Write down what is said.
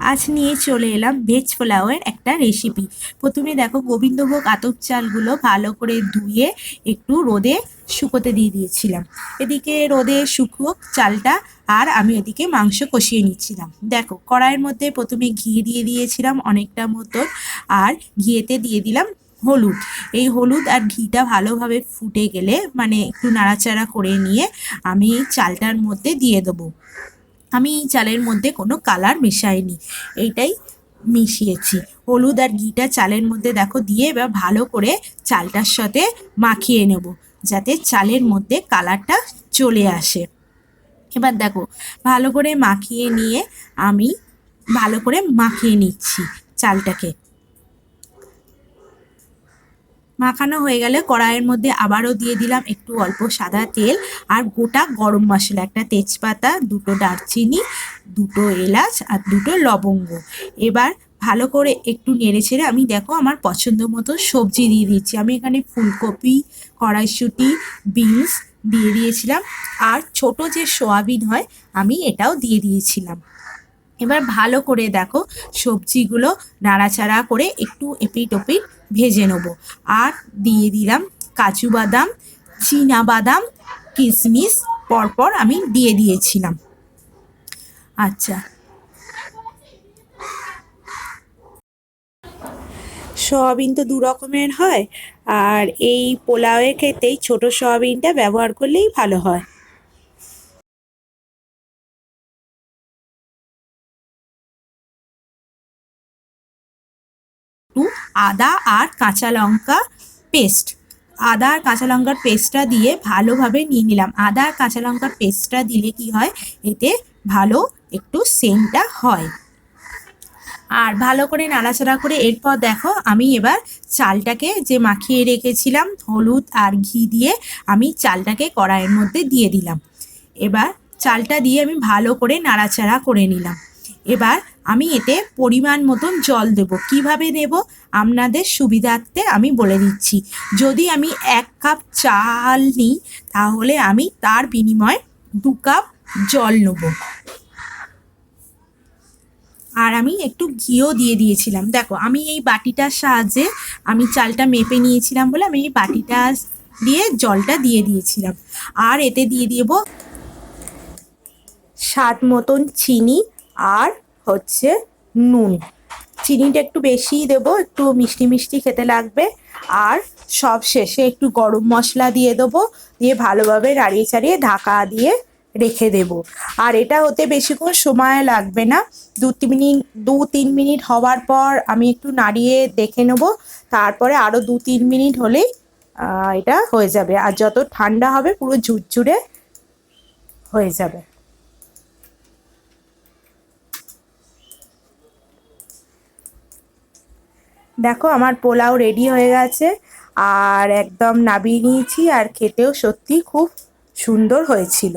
আজ নিয়ে চলে এলাম ভেজ পোলাওয়ের একটা রেসিপি প্রথমে দেখো গোবিন্দভোগ আতপ চালগুলো ভালো করে ধুয়ে একটু রোদে শুকোতে দিয়ে দিয়েছিলাম। এদিকে রোদে শুকুক চালটা আর আমি ওদিকে মাংস কষিয়ে নিচ্ছিলাম। দেখো কড়াইয়ের মধ্যে প্রথমে ঘি দিয়ে দিয়েছিলাম অনেকটা মতন আর ঘিয়েতে দিয়ে দিলাম হলুদ। এই হলুদ আর ঘিটা ভালোভাবে ফুটে গেলে মানে একটু নাড়াচাড়া করে নিয়ে আমি চালটার মধ্যে দিয়ে দেবো। আমি এই চালের মধ্যে কোনো কালার মেশাইনি, এইটাই মিশিয়েছি। হলুদ আর ঘিটা চালের মধ্যে দেখো দিয়ে এবার ভালো করে চালটার সাথে মাখিয়ে নেব, যাতে চালের মধ্যে কালারটা চলে আসে। এবার দেখো, ভালো করে মাখিয়ে নিয়ে আমি ভালো করে মাখিয়ে নিচ্ছি চালটাকে। মাখানো হয়ে গেলে কড়াইয়ের মধ্যে আবারও দিয়ে দিলাম একটু অল্প সাদা তেল আর গোটা গরম মশলা, একটা তেজপাতা, দুটো দারচিনি, দুটো এলাচ আর দুটো লবঙ্গ। এবার ভালো করে একটু নেড়ে ছেড়ে আমি দেখো আমার পছন্দ মতো সবজি দিয়ে দিচ্ছি। আমি এখানে ফুলকপি, কড়াইশুঁটি, বিনস দিয়ে দিয়েছিলাম। আর ছোট যে সোয়াবিন হয়, আমি এটাও দিয়ে দিয়েছিলাম। এবার ভালো করে দেখো সবজিগুলো নাড়াচাড়া করে একটু এপিট ওপিট ভেজে নেব। আর দিয়ে দিলাম কাজু বাদাম, চীনা বাদাম কিশমিশ পরপর আমি দিয়ে দিয়েছিলাম। আচ্ছা। সয়াবিন তো দু রকমের হয়, আর এই পোলাওয়ের ক্ষেত্রেই ছোট সয়াবিনটা ব্যবহার করলেই ভালো হয়। একটু আদা আর কাঁচা লঙ্কা পেস্ট আদা আর কাঁচা লঙ্কার পেস্টটা দিয়ে ভালোভাবে নিয়ে নিলাম। আদা আর কাঁচা লঙ্কার পেস্টটা দিলে কি হয়? এতে ভালো একটু সেন্টটা হয়। আর ভালো করে নাড়াচাড়া করে এরপর দেখো, আমি এবার চালটাকে যে মাখিয়ে রেখেছিলাম, হলুদ আর ঘি দিয়ে আমি চালটাকে কড়াইয়ের মধ্যে দিয়ে দিলাম। এবার চালটা দিয়ে আমি ভালো করে নাড়াচাড়া করে নিলাম। এবার আমি এতে পরিমাণ মতন জল দেব। কীভাবে দেব? আপনাদের সুবিধার্থে আমি বলে দিচ্ছি। যদি আমি এক কাপ চাল নিই, তাহলে আমি তার বিনিময়ে দু কাপ জল নেব। আর আমি একটু ঘিও দিয়ে দিয়েছিলাম। দেখো, আমি এই বাটিটার সাহায্যে আমি চালটা মেপে নিয়েছিলাম বলে আমি এই বাটিটা দিয়ে জলটা দিয়ে দিয়েছিলাম। আর এতে দিয়ে দেবো স্বাদ মতন চিনি আর হচ্ছে নুন। চিনিটা একটু বেশিই দেবো, একটু মিষ্টি মিষ্টি খেতে লাগবে। আর সব শেষে একটু গরম মশলা দিয়ে দেবো, দিয়ে ভালোভাবে নাড়িয়ে চাড়িয়ে ঢাকা দিয়ে রেখে দেব। আর এটা হতে বেশিক্ষণ সময় লাগবে না। দু তিন মিনিট, দু তিন মিনিট হওয়ার পর আমি একটু নাড়িয়ে দেখে নেব। তারপরে আরও দু তিন মিনিট হলেই এটা হয়ে যাবে। আর যত ঠান্ডা হবে পুরো ঝুরঝুরে হয়ে যাবে। দেখো, আমার পোলাও রেডি হয়ে গেছে। আর একদম নাবিয়ে নিয়েছি, আর খেতেও সত্যি খুব সুন্দর হয়েছিল।